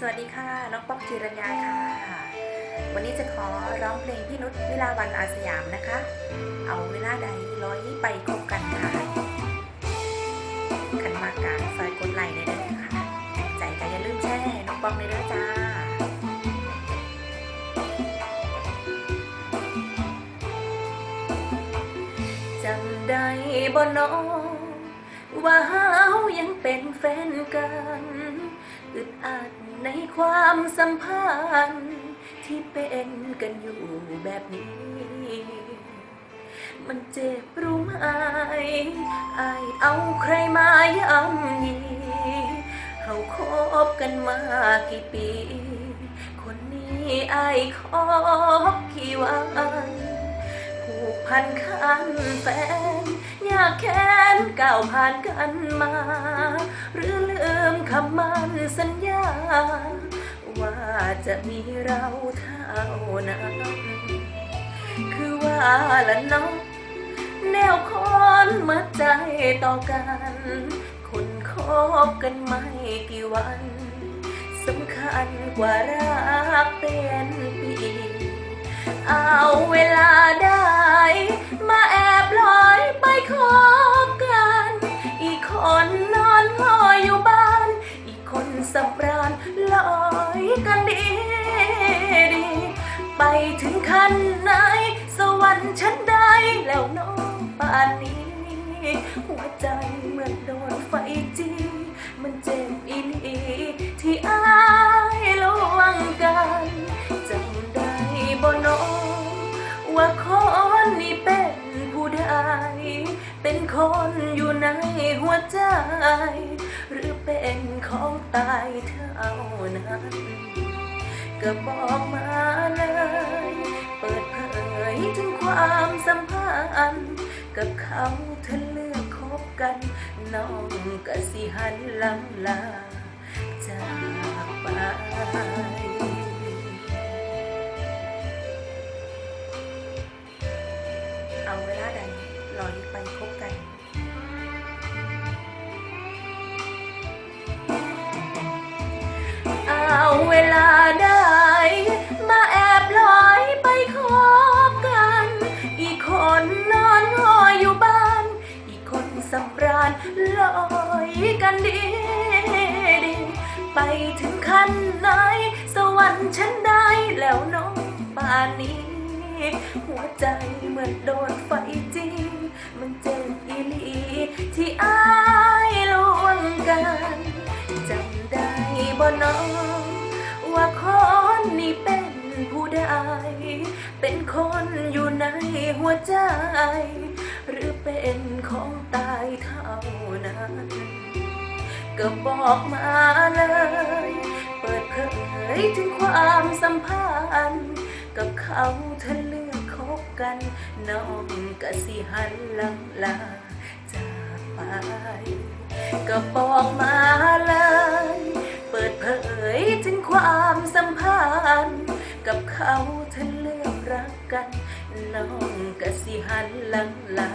สวัสดีค่ะน้องป๊อกจิรัญญาค่ะ วันนี้จะขอร้องเพลงพี่นุชเวลาวันอาสยามนะคะ เอาเวลาใดร้อยไปคบกันค่ะขันมาการฝากกดไลค์ในเด้อค่ะ ใจก็อย่าลืมแชร์ให้น้องป๊อกในเด้อจ้าจำได้บ่น้องว่าเฮายังเป็นแฟ ความสัมพันธ์ที่เป็นกันอยู่แบบนี้ มันเจ็บรู้ไหมไอเอาใครมาย่ำยีเฮาคบกันมากี่ปี คนนี้ไอายขอกี่วันผูกพันขันแฟนอยากแค้นก้าวผ่านกันมา หรือลืมคำมั่นสัญญา ว่าจะมีเราเท่านั้นคือว่าละน้องแนวคอนมาใจต่อกัน คนคบกันไม่กี่วันสำคัญกว่ารักเป็นปี เอาเวลา กันดีดี ไปถึงขั้นไหน สวรรค์ฉันได้แล้วน้องป่านนี้ หัวใจเหมือนโดนไฟจีมันเจ็บอีหลีที่อายลวงกันจำได้บ่น้องว่าคนนี้เป็นผู้ใดเป็นคนอยู่ในหัวใจ เป็นของตายเท่านั้นก็บอกมาเลย เปิดเผยถึงความสัมพันธ์กับเขาถ้าเลือกคบกัน น้องก็สิหันลังลาจากไปเอาเวลาใดรอไปคบกัน เอาเวลาได้ มาแอบลอยไปคบกัน อีกคนนอนงออยู่บ้าน อีกคนสำราญลอยกันดีดีไปถึงขั้นไหน สวรรค์ฉันได้แล้วน้องป่านนี้ หัวใจเหมือนโดนไฟจริง มันเจ็บอีหลีที่อายลวงกันจำได้บ่น้อง ว่าคนนี้เป็นผู้ใด เป็นคนอยู่ในหัวใจ หรือเป็นของตายเท่านั้น ก็บอกมาเลย เปิดเผยถึงความสัมพันธ์ กับเขาถ้าเลือกคบกัน น้องก็สิหันหลังลาจากไป ก็บอกมาเลย เปิดเผยถึง สัมพันธ์กับเขาถ้าเลือกรักกัน น้องก็สิหันหลังลา